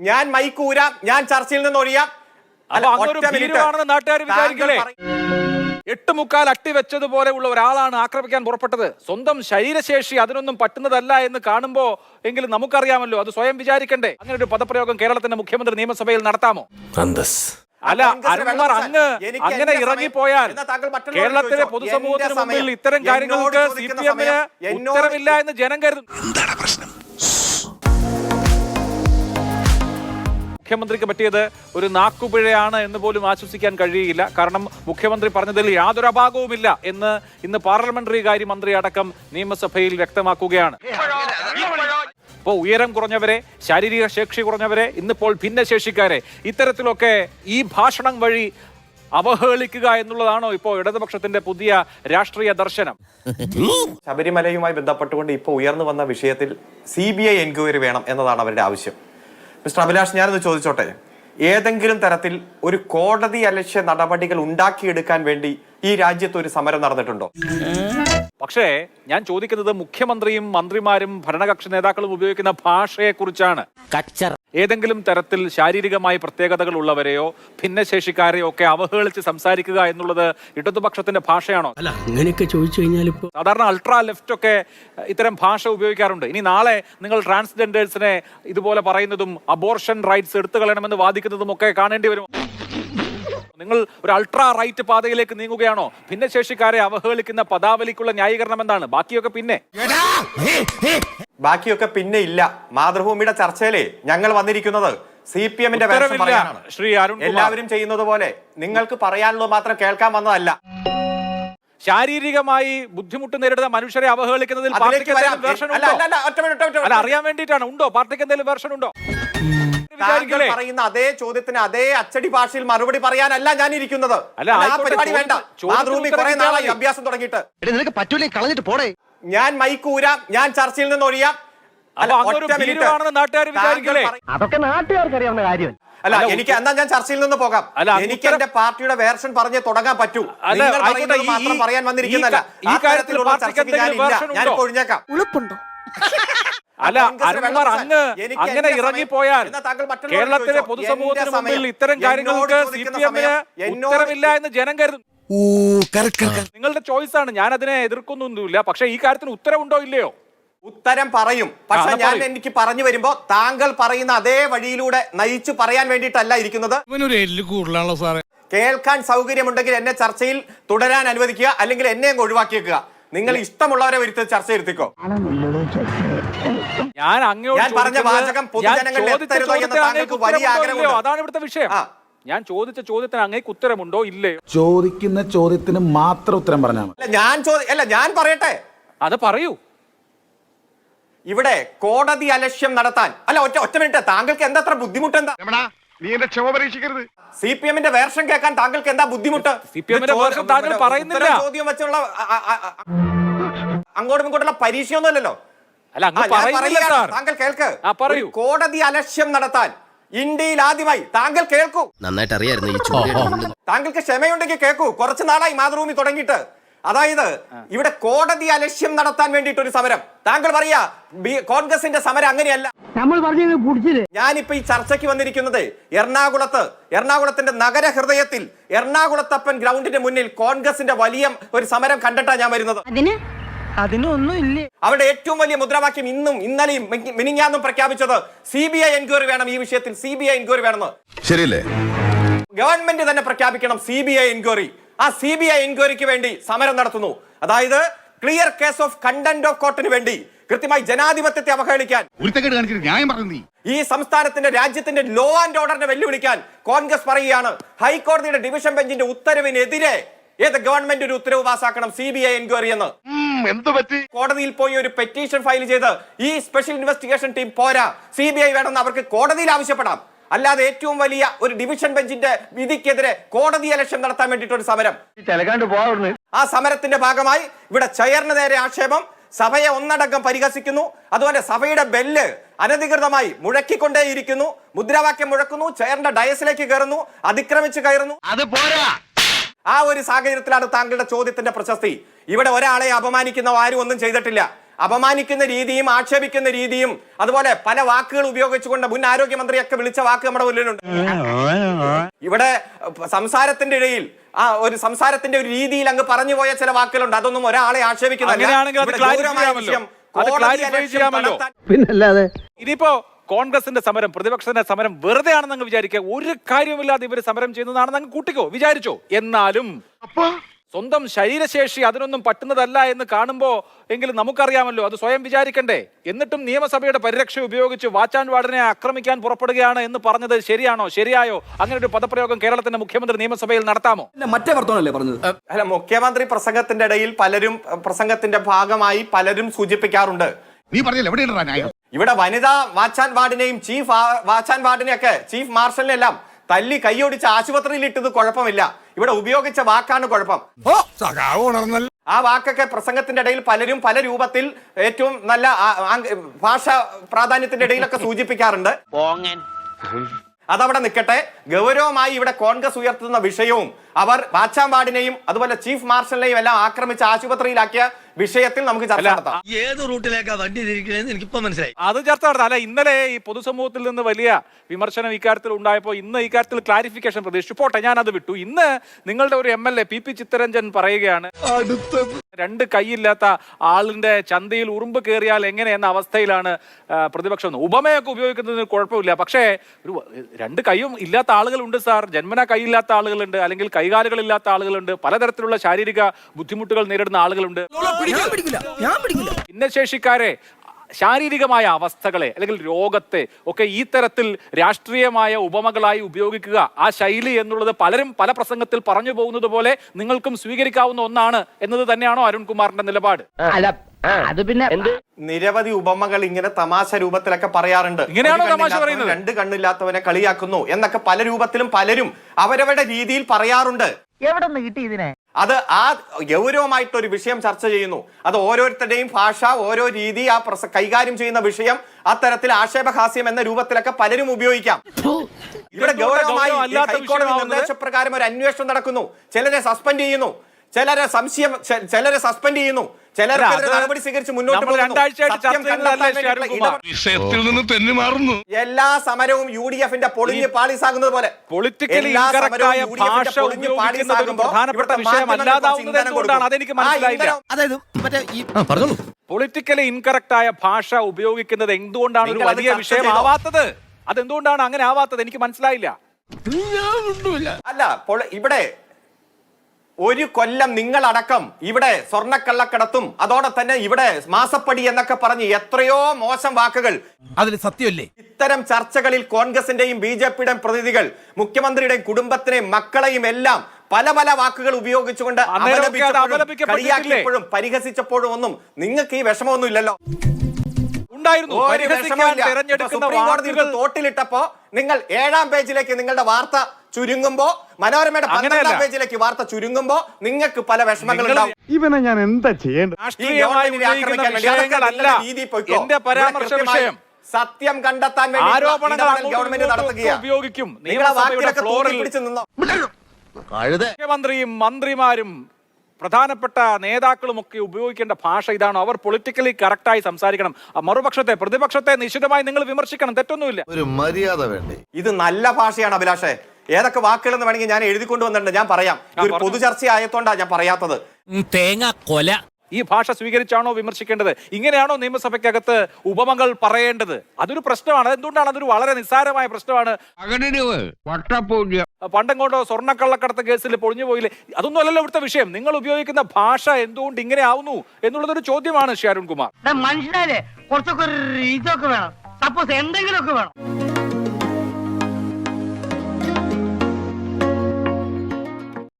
ഞാൻ മൈക്കൂരാം ഞാൻ ചർച്ചയിൽ നിന്ന് ഒഴിയാം. നാട്ടുകാർ വിചാരിക്കില്ലേ? എട്ട് മുക്കാൽ അട്ടി വെച്ചതുപോലെ ഉള്ള ഒരാളാണ് ആക്രമിക്കാൻ പുറപ്പെട്ടത്. സ്വന്തം ശരീരശേഷി അതിനൊന്നും പറ്റുന്നതല്ല എന്ന് കാണുമ്പോ എങ്കിലും നമുക്കറിയാമല്ലോ അത് സ്വയം വിചാരിക്കണ്ടേ? അങ്ങനെ ഒരു പദപ്രയോഗം കേരളത്തിന്റെ മുഖ്യമന്ത്രി നിയമസഭയിൽ നടത്താമോ? അല്ല അരുൺകുമാർ അങ്ങ് അങ്ങനെ ഇറങ്ങിപ്പോയാൽ കേരളത്തിലെ പൊതുസമൂഹത്തിന് മുമ്പിൽ ഇത്തരം കാര്യങ്ങൾക്ക് സി പി എമ്മിന് ഉത്തരമില്ല എന്ന് ജനം കരുതും. മുഖ്യമന്ത്രിക്ക് പറ്റിയത് ഒരു നാക്കുപിഴയാണ് എന്ന് പോലും ആശ്വസിക്കാൻ കഴിയുകയില്ല. കാരണം മുഖ്യമന്ത്രി പറഞ്ഞതിൽ യാതൊരു അപാകവുമില്ല എന്ന് ഇന്ന് പാർലമെന്ററി കാര്യ മന്ത്രി അടക്കം നിയമസഭയിൽ വ്യക്തമാക്കുകയാണ്. ഇപ്പോൾ ഉയരം കുറഞ്ഞവരെ ശാരീരിക ശേഷി കുറഞ്ഞവരെ ഇന്നിപ്പോൾ ഭിന്നശേഷിക്കാരെ ഇത്തരത്തിലൊക്കെ ഈ ഭാഷണം വഴി അവഹേളിക്കുക എന്നുള്ളതാണോ ഇപ്പോൾ ഇടതുപക്ഷത്തിന്റെ പുതിയ രാഷ്ട്രീയ ദർശനം? ശബരിമലയുമായി ബന്ധപ്പെട്ടുകൊണ്ട് ഇപ്പോൾ ഉയർന്നു വന്ന വിഷയത്തിൽ സി ബി ഐ എൻക്വയറി വേണം എന്നതാണ് അവരുടെ ആവശ്യം. മിസ്റ്റർ അഭിലാഷ് ഞാനൊന്ന് ചോദിച്ചോട്ടെ? ഏതെങ്കിലും തരത്തിൽ ഒരു കോടതി അലക്ഷ്യ നടപടികൾ ഉണ്ടാക്കിയെടുക്കാൻ വേണ്ടി ഈ രാജ്യത്ത് ഒരു സമരം നടന്നിട്ടുണ്ടോ? പക്ഷേ ഞാൻ ചോദിക്കുന്നത് മുഖ്യമന്ത്രിയും മന്ത്രിമാരും ഭരണകക്ഷി നേതാക്കളും ഉപയോഗിക്കുന്ന ഭാഷയെക്കുറിച്ചാണ്. ഏതെങ്കിലും തരത്തിൽ ശാരീരികമായി പ്രത്യേകതകൾ ഉള്ളവരെയോ ഭിന്നശേഷിക്കാരെയോ ഒക്കെ അവഹേളിച്ച് സംസാരിക്കുക എന്നുള്ളത് ഇടതുപക്ഷത്തിന്റെ ഭാഷയാണോ? അല്ല അങ്ങനെയൊക്കെ ചോദിച്ചു കഴിഞ്ഞാൽ ഇപ്പോൾ സാധാരണ അൾട്രാ ലെഫ്റ്റ് ഒക്കെ ഇത്തരം ഭാഷ ഉപയോഗിക്കാറുണ്ട്. ഇനി നാളെ നിങ്ങൾ ട്രാൻസ്ജെൻഡേഴ്സിനെ ഇതുപോലെ പറയുന്നതും അബോർഷൻ റൈറ്റ്സ് എടുത്തു കളയണമെന്ന് വാദിക്കുന്നതും ഒക്കെ കാണേണ്ടി വരും നിങ്ങൾ ഒരു അൾട്രാ റൈറ്റ് പാതയിലേക്ക് നീങ്ങുകയാണോ? ഭിന്നശേഷിക്കാരെ അവഹേളിക്കുന്ന പദാവലിക്കുള്ള ന്യായീകരണം എന്താണ്? ബാക്കിയൊക്കെ പിന്നെ. ബാക്കിയൊക്കെ പിന്നെ ഇല്ല. മാതൃഭൂമിയുടെ ചർച്ചയിലേ ഞങ്ങൾ വന്നിരിക്കുന്നത്. സി പി എമ്മിന്റെ ശ്രീ അരുൺ എല്ലാവരും ചെയ്യുന്നത് പോലെ നിങ്ങൾക്ക് പറയാനുള്ളത് മാത്രം കേൾക്കാൻ വന്നതല്ല. ശാരീരികമായി ബുദ്ധിമുട്ട് നേരിടുന്ന മനുഷ്യരെ അവഹേളിക്കുന്നതിൽ അതിലേക്ക് പാർട്ടിക്ക് എന്തെങ്കിലും വേർഷൻ ഉണ്ടോ അല്ല. അറിയാൻ വേണ്ടിട്ടാണ് ഉണ്ടോ? പാർട്ടിക്ക് എന്തെങ്കിലും വേർഷൻ ഉണ്ടോ താങ്കൾ പറയുന്ന അതേ ചോദ്യത്തിന് അതേ അച്ചടി ഭാഷയിൽ മറുപടി പറയാനല്ല ഞാൻ ഇരിക്കുന്നത് അല്ല, ആ പരിപാടി വേണ്ട. മാതൃഭൂമി കുറെ നാളായി അഭ്യാസം തുടങ്ങിയിട്ട്. നിനക്ക് പറ്റൂലേ? കളഞ്ഞിട്ട് പോടേ. ഞാൻ മൈക്കൂരാം ഞാൻ ചർച്ചയിൽ നിന്ന് ഒഴിയാം. അതൊക്കെ നാട്ടുകാർക്ക് അറിയാവുന്ന കാര്യം. അല്ല എനിക്ക് എന്നാ ഞാൻ ചർച്ചയിൽ നിന്ന് പോകാം. അല്ല, എനിക്ക് എന്റെ പാർട്ടിയുടെ വേർഷൻ പറഞ്ഞ് തുടങ്ങാൻ പറ്റൂ. നിങ്ങൾ പറയുന്നത് ഈ- മാത്രം പറയാൻ വന്നിരിക്കുന്നല്ല ഈ കാര്യത്തിലുള്ള ചർച്ചയ്ക്ക് ഞാൻ? ഒഴിഞ്ഞേക്കാം. ഉളുപ്പുണ്ടോ? അല്ല അരുൺകുമാർ അങ്ങ് അങ്ങനെ ഇറങ്ങിപ്പോയാൽ കേരളത്തിലെ പൊതുസമൂഹത്തിന് മുമ്പിൽ ഇത്തരം കാര്യങ്ങൾക്ക് സി പി എമ്മിന് സമയം എന്ന് ജനം കരുതും നിങ്ങളുടെ ചോയ്സ് ആണ്. ഞാൻ അതിനെ എതിർക്കുന്നൊന്നുമില്ല. പക്ഷെ ഈ കാര്യത്തിന് ഉത്തരവുണ്ടോ ഇല്ലയോ? ഉത്തരം പറയും. പക്ഷെ ഞാൻ എനിക്ക് പറഞ്ഞു വരുമ്പോ താങ്കൾ പറയുന്ന അതേ വഴിയിലൂടെ നയിച്ചു പറയാൻ വേണ്ടിയിട്ടല്ല ഇരിക്കുന്നത്. കേൾക്കാൻ സൗകര്യമുണ്ടെങ്കിൽ എന്നെ ചർച്ചയിൽ തുടരാൻ അനുവദിക്കുക അല്ലെങ്കിൽ എന്നെ അങ്ങ് ഒഴിവാക്കിയേക്കുക. നിങ്ങൾ ഇഷ്ടമുള്ളവരെ വരുത്തി ചർച്ച ഇരുത്തിക്കോ. ഞാൻ അങ്ങോട്ട് ഞാൻ പറഞ്ഞ വാചകം പൊതുജനങ്ങളിൽ എത്തരുതോ എന്ന് താങ്കൾക്ക് വലിയ ആഗ്രഹമുണ്ട്. അതാണ് ഇവിടുത്തെ വിഷയം. ഞാൻ ചോദിച്ച ചോദ്യത്തിന് അങ്ങേക്ക് ഉത്തരമുണ്ടോ? ഇല്ലേ? ചോദിക്കുന്ന ചോദ്യത്തിന് മാത്രം ഉത്തരം പറഞ്ഞാൽ മതി. അല്ല ഞാൻ ചോദി അല്ല ഞാൻ പറയട്ടെ? അത് പറയൂ. ഇവിടെ കോടതി അലക്ഷ്യം നടത്താൻ അല്ല ഒറ്റ ഒറ്റ മിനിറ്റ്. താങ്കൾക്ക് എന്താ അത്ര ബുദ്ധിമുട്ട് എന്താ? നീ എന്റെ ക്ഷമ പരീക്ഷിക്കരുത് സി പി എമ്മിന്റെ വേർഷൻ കേൾക്കാൻ താങ്കൾക്ക് എന്താ ബുദ്ധിമുട്ട്? CPM ന്റെ version താങ്കൾ ഉത്തരം പറയുന്നില്ല. ചോദ്യം വെച്ചുള്ള അങ്ങോട്ടും ഇങ്ങോട്ടുള്ള പരീക്ഷയൊന്നുമല്ലല്ലോ. അല്ല ആ, അങ്ങ് ഞാൻ പറയുന്നില്ല പറയുകയാണ്. സാർ. താങ്കൾ കേൾക്ക്. ആ, പറയൂ. ഒരു കോടതി അലക്ഷ്യം നടത്താൻ ഇന്ത്യയിൽ ആദ്യമായി താങ്കൾ കേൾക്കൂ. നന്നായിട്ട് അറിയായിരുന്നു താങ്കൾക്ക് ക്ഷമയുണ്ടെങ്കിൽ കേൾക്കൂ. കുറച്ച് നാളായി മാതൃഭൂമി തുടങ്ങിയിട്ട്. അതായത് ഇവിടെ കോടതി അലക്ഷ്യം നടത്താൻ വേണ്ടിയിട്ട് ഒരു സമരം. താങ്കൾ പറയാ കോൺഗ്രസിന്റെ സമരം അങ്ങനെയല്ല. നമ്മൾ ഞാനിപ്പോ ഈ ചർച്ചയ്ക്ക് വന്നിരിക്കുന്നത് എറണാകുളത്ത് എറണാകുളത്തിന്റെ നഗര ഹൃദയത്തിൽ എറണാകുളത്തപ്പൻ ഗ്രൗണ്ടിന്റെ മുന്നിൽ കോൺഗ്രസിന്റെ വലിയ ഒരു സമരം കണ്ടിട്ടാ ഞാൻ വരുന്നത്. അതിന് അതിനൊന്നും ഇല്ലേ അവരുടെ ഏറ്റവും വലിയ മുദ്രാവാക്യം ഇന്നും ഇന്നലെയും മിനിങ്ങാന്നും മിനിഞ്ഞാന്നും പ്രഖ്യാപിച്ചത് സി ബി ഐ എൻക്വയറി വേണം ഈ വിഷയത്തിൽ സി ബി ഐ എൻക്വയറി വേണമെന്ന്. ശരിയല്ലേ? ഗവൺമെന്റ് തന്നെ പ്രഖ്യാപിക്കണം സി ബി ഐ എൻക്വയറി ആ സി ബി ഐ എൻക്വയറിക്ക് വേണ്ടി സമരം നടത്തുന്നു. അതായത് clear case of contempt of കോർട്ടിന് വേണ്ടി കൃത്യമായി ജനാധിപത്യത്തെ അവഹേളിക്കാൻ. ഈ സംസ്ഥാനത്തിന്റെ രാജ്യത്തിന്റെ ലോ ആൻഡ് ഓർഡറിനെ വെല്ലുവിളിക്കാൻ കോൺഗ്രസ് പറയുകയാണ്. ഹൈക്കോടതിയുടെ ഡിവിഷൻ ബെഞ്ചിന്റെ ഉത്തരവിനെതിരെ ഏത് ഗവൺമെന്റ് ഒരു ഉത്തരവ് പാസാക്കണം സി ബി ഐ എൻക്വയറി എന്ന്. എന്ത് പറ്റി? കോടതിയിൽ പോയി ഒരു പെറ്റീഷൻ ഫയൽ ചെയ്ത് ഈ സ്പെഷ്യൽ ഇൻവെസ്റ്റിഗേഷൻ ടീം പോരാ. സി ബി ഐ വേണമെന്ന് അവർക്ക് കോടതിയിൽ ആവശ്യപ്പെടാം. അല്ലാതെ ഏറ്റവും വലിയ ഒരു ഡിവിഷൻ ബെഞ്ചിന്റെ വിധിക്കെതിരെ കോടതി ഇലക്ഷൻ നടത്താൻ വേണ്ടിയിട്ടൊരു സമരം. ആ സമരത്തിന്റെ ഭാഗമായി ഇവിടെ ചെയറിന് നേരെ ആക്ഷേപം സഭയെ ഒന്നടങ്കം പരിഹസിക്കുന്നു. അതുപോലെ സഭയുടെ ബെല്ല് അനധികൃതമായി മുഴക്കിക്കൊണ്ടേയിരിക്കുന്നു. മുദ്രാവാക്യം മുഴക്കുന്നു ചെയറിന്റെ ഡയസിലേക്ക് കയറുന്നു അതിക്രമിച്ച് കയറുന്നു. അത് പോരാ. ആ ഒരു സാഹചര്യത്തിലാണ് താങ്കളുടെ ചോദ്യത്തിന്റെ പ്രശസ്തി. ഇവിടെ ഒരാളെ അപമാനിക്കുന്ന ആരും ഒന്നും ചെയ്തിട്ടില്ല. അപമാനിക്കുന്ന രീതിയും ആക്ഷേപിക്കുന്ന രീതിയും അതുപോലെ പല വാക്കുകൾ ഉപയോഗിച്ചുകൊണ്ട് മുൻ ആരോഗ്യമന്ത്രിയൊക്കെ വിളിച്ച വാക്ക് നമ്മുടെ മുന്നിലുണ്ട്. ഇവിടെ സംസാരത്തിന്റെ ഇടയിൽ ആ ഒരു സംസാരത്തിന്റെ ഒരു രീതിയിൽ അങ്ങ് പറഞ്ഞു പോയ ചില വാക്കുകളുണ്ട്. അതൊന്നും ഒരാളെ ആക്ഷേപിക്കുന്നില്ല പിന്നല്ലാതെ ഇനിയിപ്പോ കോൺഗ്രസിന്റെ സമരം പ്രതിപക്ഷത്തിന്റെ സമരം വെറുതെ ആണെന്നങ്ങ് വിചാരിക്കുക. ഒരു കാര്യമില്ലാതെ ഇവർ സമരം ചെയ്യുന്നതാണെന്ന് അങ്ങ് കൂട്ടിക്കോ. വിചാരിച്ചോ. എന്നാലും സ്വന്തം ശരീരശേഷി അതിനൊന്നും പറ്റുന്നതല്ല എന്ന് കാണുമ്പോൾ എങ്കിലും നമുക്കറിയാമല്ലോ അത് സ്വയം വിചാരിക്കണ്ടേ. എന്നിട്ടും നിയമസഭയുടെ പരിരക്ഷ ഉപയോഗിച്ച് വാച്ചാൻ വാർഡിനെ ആക്രമിക്കാൻ പുറപ്പെടുകയാണ് എന്ന് പറഞ്ഞത് ശരിയാണോ? ശരിയായോ? അങ്ങനെ ഒരു പദപ്രയോഗം കേരളത്തിന്റെ മുഖ്യമന്ത്രി നിയമസഭയിൽ നടത്താമോ? മറ്റേ വർത്തമാനല്ലേ പറഞ്ഞത്? അല്ല മുഖ്യമന്ത്രി പ്രസംഗത്തിന്റെ ഇടയിൽ പലരും പ്രസംഗത്തിന്റെ ഭാഗമായി പലരും സൂചിപ്പിക്കാറുണ്ട്. നീ പറഞ്ഞില്ല എവിടെയാണ് ന്യായം? ഇവിടെ വനിതാ വാച്ചാൻ വാർഡിനെയും ചീഫ് വാച്ചാൻ വാർഡിനെയൊക്കെ ചീഫ് മാർഷലിനെ എല്ലാം തല്ലി കൈയോടിച്ച് ആശുപത്രിയിൽ ഇട്ടത് കുഴപ്പമില്ല. ഇവിടെ ഉപയോഗിച്ച വാക്കാണ് കുഴപ്പം. ആ വാക്കൊക്കെ പ്രസംഗത്തിന്റെ ഇടയിൽ പലരും പല രൂപത്തിൽ ഏറ്റവും നല്ല ഭാഷ പ്രാധാന്യത്തിന്റെ ഇടയിലൊക്കെ സൂചിപ്പിക്കാറുണ്ട്. അതവിടെ നിൽക്കട്ടെ ഗൗരവമായി ഇവിടെ കോൺഗ്രസ് ഉയർത്തുന്ന വിഷയവും അവർ വാച്ചാമ്പാടിനെയും അതുപോലെ ചീഫ് മാർഷലിനെയും എല്ലാം ആക്രമിച്ച് ആശുപത്രിയിലാക്കിയ വിഷയത്തിൽ നമുക്ക് ചർച്ച നടത്താം. ഏത് റൂട്ടിലേക്കാ വണ്ടി തിരിക്കണേന്ന് എനിക്കിപ്പോ മനസ്സിലായി. അത് ചർച്ച നടത്താം. അല്ല ഇന്നലെ ഈ പൊതുസമൂഹത്തിൽ നിന്ന് വലിയ വിമർശനം ഇക്കാര്യത്തിൽ ഉണ്ടായപ്പോൾ ഇന്ന് ഇക്കാര്യത്തിൽ ക്ലാരിഫിക്കേഷൻ പ്രതീക്ഷിച്ചു. പോട്ടെ ഞാൻ അത് വിട്ടു. ഇന്ന് നിങ്ങളുടെ ഒരു M L A P P Chittaranjan പറയുകയാണ് രണ്ട് കൈയില്ലാത്ത ആളിന്റെ ചന്തയിൽ ഉറുമ്പ് കയറിയാൽ എങ്ങനെ എന്ന അവസ്ഥയിലാണ് പ്രതിപക്ഷം. ഉപമയൊക്കെ ഉപയോഗിക്കുന്നതിന് കുഴപ്പമില്ല. പക്ഷേ ഒരു രണ്ട് കൈയും ഇല്ലാത്ത ആളുകളുണ്ട് സാർ. ജന്മന കൈയില്ലാത്ത ആളുകളുണ്ട്. അല്ലെങ്കിൽ കൈകാലുകളില്ലാത്ത ആളുകളുണ്ട്. പലതരത്തിലുള്ള ശാരീരിക ബുദ്ധിമുട്ടുകൾ നേരിടുന്ന ആളുകളുണ്ട്. ഭിന്നശേഷിക്കാരെ ശാരീരികമായ അവസ്ഥകളെ അല്ലെങ്കിൽ രോഗത്തെ ഒക്കെ ഈ തരത്തിൽ രാഷ്ട്രീയമായ ഉപമകളായി ഉപയോഗിക്കുക. ആ ശൈലി എന്നുള്ളത് പലരും പല പ്രസംഗത്തിൽ പറഞ്ഞു പോകുന്നത് പോലെ നിങ്ങൾക്കും സ്വീകരിക്കാവുന്ന ഒന്നാണ് എന്നത് തന്നെയാണോ അരുൺകുമാറിന്റെ നിലപാട്? അത് പിന്നെ എന്ത്? നിരവധി ഉപമകൾ ഇങ്ങനെ തമാശ രൂപത്തിലൊക്കെ പറയാറുണ്ട്. ഇങ്ങനെയാണോ തമാശ പറയുന്നത്? രണ്ട് കണ്ണില്ലാത്തവനെ കളിയാക്കുന്നു എന്നൊക്കെ പല രൂപത്തിലും പലരും അവരവരുടെ രീതിയിൽ പറയാറുണ്ട്. എവിടെ നിന്ന് കിട്ടി ഇതിനെ? അത് ആ ഗൗരവമായിട്ടൊരു വിഷയം ചർച്ച ചെയ്യുന്നു. അത് ഓരോരുത്തരുടെയും ഭാഷ ഓരോ രീതി ആ പ്രസ- കൈകാര്യം ചെയ്യുന്ന വിഷയം അത്തരത്തിൽ ആക്ഷേപഹാസ്യം എന്ന രൂപത്തിലൊക്കെ പലരും ഉപയോഗിക്കാം. ഇവിടെ ഗൗരവമായി ഗൗരവം ഹൈക്കോടതി നിർദ്ദേശപ്രകാരം ഒരു അന്വേഷണം നടക്കുന്നു. ചിലരെ സസ്പെൻഡ് ചെയ്യുന്നു. ചിലരെ സംശയം ചിലരെ സസ്പെൻഡ് ചെയ്യുന്നു. വിഷയത്തിൽ നിന്ന് തെന്നി മാറുന്നു. എല്ലാ സമരവും യു ഡി എഫിന്റെ പൊളിഞ്ഞ് പാളിസാകുന്നത് പോലെ. പൊളിറ്റിക്കലി ഇൻകറക്റ്റ് ആയ ഭാഷ പ്രധാനപ്പെട്ട എന്തുകൊണ്ടാണ് അതെനിക്ക് മനസ്സിലായില്ല. അതായത് മറ്റേ പറഞ്ഞോളൂ. പൊളിറ്റിക്കലി ഇൻകറക്റ്റ് ആയ ഭാഷ ഉപയോഗിക്കുന്നത് എന്തുകൊണ്ടാണ് ഒരു വലിയ വിഷയം? ആവാത്തത് അതെന്തുകൊണ്ടാണ് അങ്ങനെ ആവാത്തത്? എനിക്ക് മനസ്സിലായില്ല. അല്ല ഇവിടെ ഒരു കൊല്ലം നിങ്ങളടക്കം ഇവിടെ സ്വർണക്കള്ളക്കടത്തും അതോടെ തന്നെ ഇവിടെ മാസപ്പടി എന്നൊക്കെ പറഞ്ഞ് എത്രയോ മോശം വാക്കുകൾ. അതിൽ സത്യമല്ലേ? ഇത്തരം ചർച്ചകളിൽ കോൺഗ്രസിന്റെയും ബി ജെ പിയുടെയും പ്രതിനിധികൾ മുഖ്യമന്ത്രിയുടെയും കുടുംബത്തിനെയും മക്കളെയും എല്ലാം പല പല വാക്കുകൾ ഉപയോഗിച്ചുകൊണ്ട് കളിയാക്കിയപ്പോഴും പരിഹസിച്ചപ്പോഴും ഒന്നും നിങ്ങൾക്ക് ഈ വിഷമമൊന്നും ഇല്ലല്ലോ. ഉണ്ടായിരുന്നു. തോട്ടിലിട്ടപ്പോ നിങ്ങൾ ഏഴാം പേജിലേക്ക് നിങ്ങളുടെ വാർത്ത ചുരുങ്ങുമ്പോ മനോരമയുടെ. പന്ത്രണ്ടാം പേജിലേക്ക് വാർത്ത ചുരുങ്ങുമ്പോ നിങ്ങൾക്ക് പല വിഷമങ്ങൾ ഉണ്ടാവും. ഇവനെ ഞാൻ എന്താ ചെയ്യേണ്ടത്? സത്യം കണ്ടെത്താൻ വേണ്ടി ഗവൺമെന്റ് നടത്തുകയാ വാക്കിലൊക്കെ പിടിച്ചു നിന്നോ? മുഖ്യമന്ത്രിയും മന്ത്രിമാരും പ്രധാനപ്പെട്ട നേതാക്കളും ഒക്കെ ഉപയോഗിക്കേണ്ട ഭാഷ ഇതാണ്? അവർ പൊളിറ്റിക്കലി കറക്റ്റായി സംസാരിക്കണം. മറുപക്ഷത്തെ പ്രതിപക്ഷത്തെ നിശ്ചിതമായി നിങ്ങൾ വിമർശിക്കണം. തെറ്റൊന്നുമില്ല. ഒരു മര്യാദ വേണ്ടേ? ഇത് നല്ല ഭാഷയാണ് അഭിലാഷേ. ഏതൊക്കെ വാക്കുകൾ എന്ന് വേണമെങ്കിൽ ഞാൻ എഴുതിക്കൊണ്ട് വന്നിട്ടുണ്ട് ഞാൻ പറയാം. ഒരു പൊതു പൊതുചർച്ച ആയതുകൊണ്ടാണ് ഞാൻ പറയാത്തത്. തേങ്ങ കൊല. ഈ ഭാഷ സ്വീകരിച്ചാണോ വിമർശിക്കേണ്ടത്? ഇങ്ങനെയാണോ നിയമസഭയ്ക്കകത്ത് ഉപമകൾ പറയേണ്ടത്? അതൊരു പ്രശ്നമാണ്. എന്തുകൊണ്ടാണ് അതൊരു വളരെ നിസ്സാരമായ പ്രശ്നമാണ്? വട്ടപ്പൂജ്യ പണ്ടം കൊണ്ടോ സ്വർണക്കള്ളക്കടത്ത് കേസിൽ പൊളിഞ്ഞു പോയില്ലേ? അതൊന്നും അല്ലല്ലോ ഇവിടുത്തെ വിഷയം. നിങ്ങൾ ഉപയോഗിക്കുന്ന ഭാഷ എന്തുകൊണ്ട് ഇങ്ങനെ ആവുന്നു എന്നുള്ളതൊരു ചോദ്യമാണ് ഷാരുൺ കുമാർ മനുഷ്യരെ കുറച്ചൊക്കെ ഒരു ഇതൊക്കെ വേണം. സപ്പോസ് എന്തെങ്കിലുമൊക്കെ വേണം.